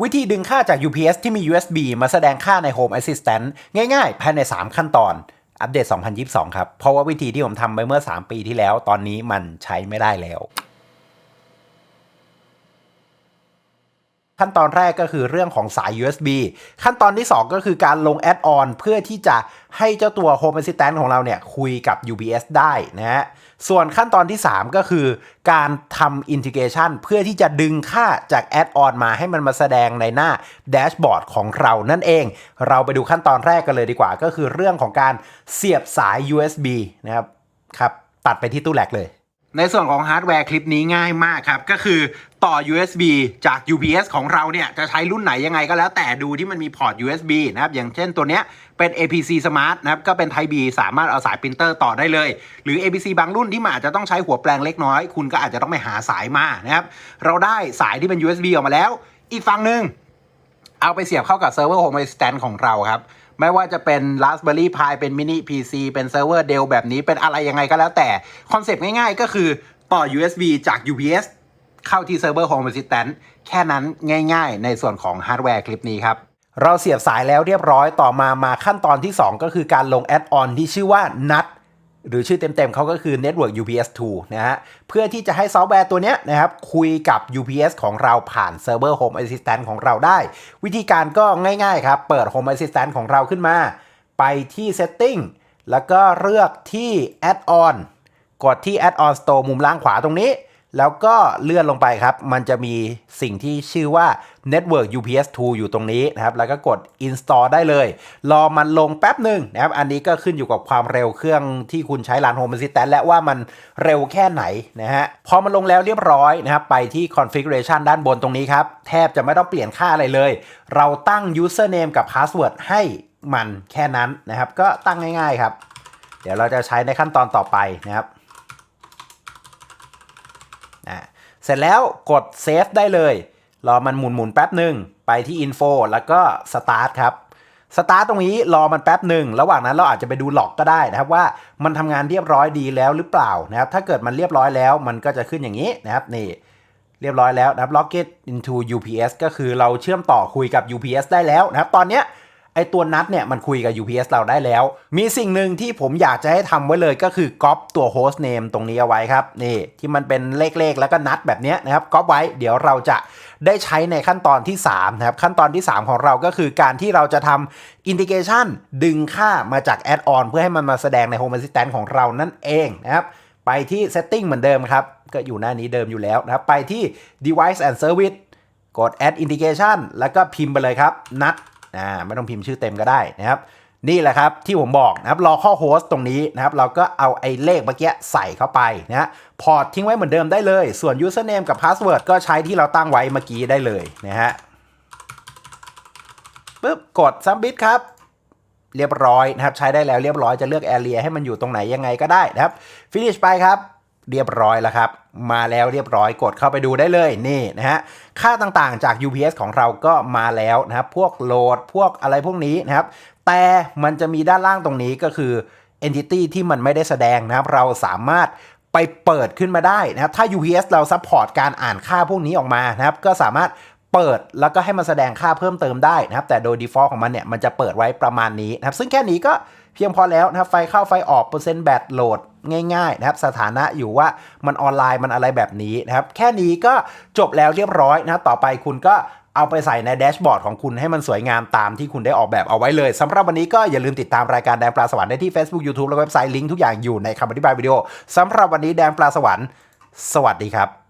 วิธีดึงค่าจาก UPS ที่มี USB มาแสดงค่าใน Home Assistant ง่ายๆ ภายใน 3 ขั้นตอน อัปเดต 2022 ครับ เพราะว่าวิธีที่ผมทำไปเมื่อ 3 ปีที่แล้ว ตอนนี้มันใช้ไม่ได้แล้ว ขั้นตอนแรกก็คือเรื่องของสาย USB ขั้นตอนที่ 2 ก็คือการลงแอดออนเพื่อที่จะให้เจ้าตัว Home Assistant ของเราเนี่ยคุยกับ UPS ได้นะฮะส่วนขั้นตอนที่ 3 ก็คือการทำ integration เพื่อที่จะดึงค่าจากแอดออนมาให้มันมาแสดงในหน้าแดชบอร์ดของเรานั่นเอง เราไปดูขั้นตอนแรกกันเลยดีกว่า ก็คือเรื่องของการเสียบสาย USB นะครับครับตัดไปที่ตู้แลกเลย ในส่วนของฮาร์ดแวร์คลิปนี้ง่ายมากครับ ก็คือต่อ USB จาก UPS ของเราเนี่ย จะใช้รุ่นไหนยังไงก็แล้วแต่ดูที่มันมีพอร์ต USB นะครับ อย่างเช่นตัวเนี้ยเป็น APC Smart นะครับ ก็เป็น Type B สามารถเอาสายปรินเตอร์ต่อได้เลย หรือ APC บางรุ่นที่มันอาจจะต้องใช้หัวแปลงเล็กน้อย คุณก็อาจจะต้องไปหาสายมานะครับเราได้สายที่เป็น USB ออกมาแล้ว อีกฝั่งหนึ่ง เอาไปเสียบเข้ากับเซิร์ฟเวอร์ Home Assistant ของเราครับ ไม่ว่าจะเป็น Raspberry Pi เป็น Mini PC เป็นเซิร์ฟเวอร์ Dell แบบนี้เป็นอะไรยังไงก็แล้วแต่ คอนเซปต์ง่ายๆ ก็คือต่อ USB จาก UPS เข้าที่เซิร์ฟเวอร์ Home Assistant แค่นั้นง่ายๆ ในส่วนของฮาร์ดแวร์คลิปนี้ครับ เราเสียบสายแล้วเรียบร้อยต่อมามาขั้นตอนที่ 2 ก็คือการลงแอดออนที่ชื่อว่า NUT หรือชื่อเต็มๆเขาก็คือ Network UPS 2 นะฮะ เพื่อที่จะให้ซอฟต์แวร์ตัวเนี้ยนะครับ คุยกับ UPS ของเราผ่านเซิร์ฟเวอร์ Home Assistant ของเราได้ วิธีการก็ง่ายๆครับ เปิด Home Assistant ของเราขึ้นมา ไปที่ Setting แล้วก็เลือกที่ Add-on กดที่ Add-on Store มุมล่างขวาตรงนี้ แล้วก็เลื่อนลงไปครับ มันจะมีสิ่งที่ชื่อว่า Network UPS 2 อยู่ตรงนี้นะครับ แล้วก็กด Install ได้เลย รอมันลงแป๊บหนึ่งนะครับ อันนี้ก็ขึ้นอยู่กับความเร็วเครื่องที่คุณใช้ร้าน Home Assistant และว่ามันเร็วแค่ไหนนะฮะ พอมันลงแล้วเรียบร้อยนะครับ ไปที่ Configuration ด้านบนตรงนี้ครับ แทบจะไม่ต้องเปลี่ยนค่าอะไรเลย เราตั้ง Username กับ Password ให้มันแค่นั้นนะครับ ก็ตั้งง่ายๆครับ เดี๋ยวเราจะใช้ในขั้นตอนต่อไปนะครับ อะ เสร็จแล้วกดเซฟได้เลย รอมันหมุนหมุนแป๊บหนึ่งไปที่ Info แล้วก็ Start ครับสตาร์ตตรงนี้รอมันแป๊บหนึ่งระหว่างนั้นเราอาจจะไปดูหลอกก็ได้นะครับว่ามันทำงานเรียบร้อยดีแล้วหรือเปล่านะครับถ้าเกิดมันเรียบร้อยแล้วมันก็จะขึ้นอย่างนี้นะครับนี่เรียบร้อยแล้วนะครับ Login into UPS ก็คือเราเชื่อมต่อคุยกับ UPS ได้แล้วนะครับตอนเนี้ย ไอตัวนัดเนี่ยมันคุยกับ UPS เราได้แล้ว มีสิ่งหนึ่งที่ผมอยากจะให้ทำไว้เลยก็คือก๊อปตัว host name ตรงนี้เอาไว้ครับนี่ที่มันเป็นเลขๆแล้วก็นัดแบบนี้นะครับก๊อปไว้เดี๋ยวเราจะได้ใช้ในขั้นตอนที่3นะครับขั้นตอนที่ 3 ของเราก็คือการที่เราจะทำ integration ดึงค่ามาจาก add-on เพื่อให้มันมาแสดงใน Home Assistant ของเรานั่นเองนะครับไปที่ setting เหมือนเดิมครับ ก็อยู่หน้านี้เดิมอยู่แล้วนะครับไปที่ device and service กด add integration แล้วก็พิมพ์ไปเลยครับนัด อ่าไม่ต้องพิมพ์ชื่อเต็มก็ได้นะครับ นี่แหละครับที่ผมบอกนะครับรอข้อโฮสต์ตรงนี้นะครับเราก็เอาไอ้เลขเมื่อกี้ใส่เข้าไปนะฮะพอร์ตทิ้งไว้เหมือนเดิมได้เลย ส่วน username กับ password ก็ใช้ที่เราตั้งไว้เมื่อกี้ได้เลยนะฮะปึ๊บกด submit ครับเรียบร้อยนะครับ ใช้ได้แล้วเรียบร้อยจะเลือก area ให้มันอยู่ตรงไหนยังไงก็ได้นะครับ finish ไปครับ เรียบร้อยแล้วครับ มาแล้วเรียบร้อยกดเข้าไปดูได้เลยนี่นะฮะค่าต่างๆจาก UPS ของเราก็มาแล้วนะครับ พวกโหลดพวกอะไรพวกนี้นะครับ แต่มันจะมีด้านล่างตรงนี้ก็คือ entity ที่มันไม่ได้แสดงนะครับ เราสามารถไปเปิดขึ้นมาได้นะครับ ถ้า UPS เราซัพพอร์ตการอ่านค่าพวกนี้ออกมานะครับ ก็สามารถเปิดแล้วก็ให้มันแสดงค่าเพิ่มเติมได้นะครับ แต่โดย default ของมันเนี่ยมันจะเปิดไว้ประมาณนี้นะครับ ซึ่งแค่นี้ก็ เพียงพอแล้วนะครับไฟเข้าไฟออกเปอร์เซ็นต์แบตโหลดง่ายๆนะครับสถานะอยู่ว่ามันออนไลน์มันอะไรแบบนี้นะครับแค่นี้ก็จบแล้วเรียบร้อยนะครับต่อไปคุณก็เอาไปใส่ในแดชบอร์ดของคุณให้มันสวยงามตามที่คุณได้ออกแบบเอาไว้เลยสำหรับวันนี้ก็อย่าลืมติดตามรายการแดนปลาสวรรค์ได้ที่ Facebook YouTube และเว็บไซต์ลิงก์ทุกอย่างอยู่ในคำอธิบายวิดีโอสำหรับวันนี้แดนปลาสวรรค์ สวัสดีครับ